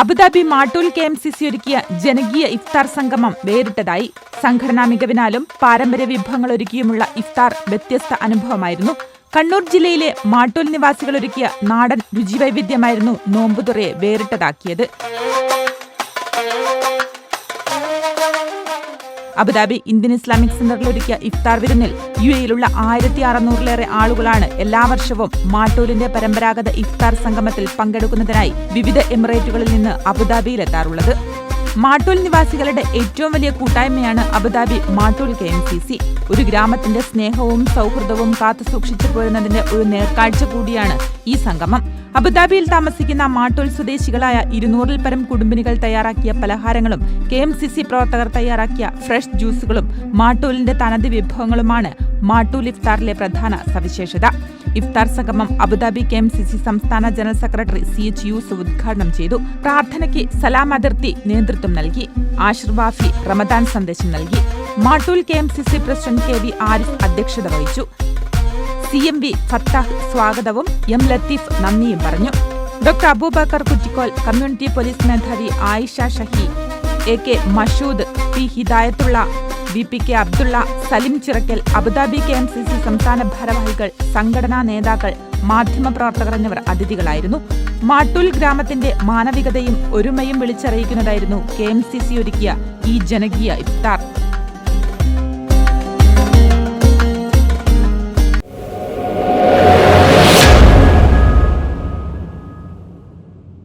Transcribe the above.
Abu Dhabi Mattool K M C C ഒരുക്കിയ ജനകീയ ഇഫ്താർ സംഗമം വേറിട്ടതായി. സംഘടനാ മികവിനാലും പാരമ്പര്യ വിഭവങ്ങൾ ഒരുക്കിയുമുള്ള ഇഫ്താർ വ്യത്യസ്ത അനുഭവമായിരുന്നു. കണ്ണൂർ ജില്ലയിലെ മാട്ടൂൽ നിവാസികൾ ഒരുക്കിയ നാടൻ രുചിവൈവിധ്യമായിരുന്നു നോമ്പുതുറയെ വേറിട്ടതാക്കിയത്. അബുദാബി ഇന്ത്യൻ ഇസ്ലാമിക് സെന്ററിൽ ഒരുക്കിയ ഇഫ്താർ വിരുന്നിൽ യു എയിലുള്ള ആയിരത്തി അറുന്നൂറിലേറെ ആളുകളാണ് എല്ലാ വർഷവും മാട്ടൂലിന്റെ പരമ്പരാഗത ഇഫ്താർ സംഗമത്തിൽ പങ്കെടുക്കുന്നതിനായി വിവിധ എമിറേറ്റുകളിൽ നിന്ന് അബുദാബിയിലെത്താറുള്ളത്. മാട്ടൂൽ നിവാസികളുടെ ഏറ്റവും വലിയ കൂട്ടായ്മയാണ് Abu Dhabi Mattool K M C C. ഒരു ഗ്രാമത്തിന്റെ സ്നേഹവും സൗഹൃദവും കാത്തുസൂക്ഷിച്ചു പോരുന്നതിന്റെ ഒരു നേർക്കാഴ്ച കൂടിയാണ് ഈ സംഗമം. അബുദാബിയിൽ താമസിക്കുന്ന മാട്ടൂൽ സ്വദേശികളായ ഇരുന്നൂറിൽ പരം കുടുംബിനികൾ തയ്യാറാക്കിയ പലഹാരങ്ങളും കെ എം സി സി പ്രവർത്തകർ തയ്യാറാക്കിയ ഫ്രഷ് ജ്യൂസുകളും മാട്ടൂലിന്റെ തനത് വിഭവങ്ങളുമാണ് മാട്ടൂൽ ഇഫ്താറിലെ പ്രധാന സവിശേഷത. ഇഫ്താർ സംഗമം Abu Dhabi K M C C സംസ്ഥാന general secretary C H Yusuf ഉദ്ഘാടനം ചെയ്തു. പ്രാർത്ഥനയ്ക്ക് സലാം അതിർത്തി നേതൃത്വം നൽകി. ആഷിർവാഫി റമദാൻ സന്ദേശം നൽകി. Mattool K M C C president K V Arif അധ്യക്ഷത വഹിച്ചു. സി എം വി ഫത്താഹ് സ്വാഗതവും എം ലത്തീഫ് നന്ദിയും പറഞ്ഞു. Doctor Aboobacker Kuttikkol community police മേധാവി Ayisha Shahi A K Mashood P Hidayathulla V P K Abdulla Salim Chirakkal Abu Dhabi K M C C സംസ്ഥാന ഭാരവാഹികൾ സംഘടനാ നേതാക്കൾ മാധ്യമപ്രവർത്തകർ എന്നിവർ അതിഥികളായിരുന്നു. മാട്ടൂൽ ഗ്രാമത്തിന്റെ മാനവികതയും ഒരുമയും വിളിച്ചറിയിക്കുന്നതായിരുന്നു കെ എം സി സി ഒരുക്കിയ ഈ ജനകീയ ഇഫ്താർ.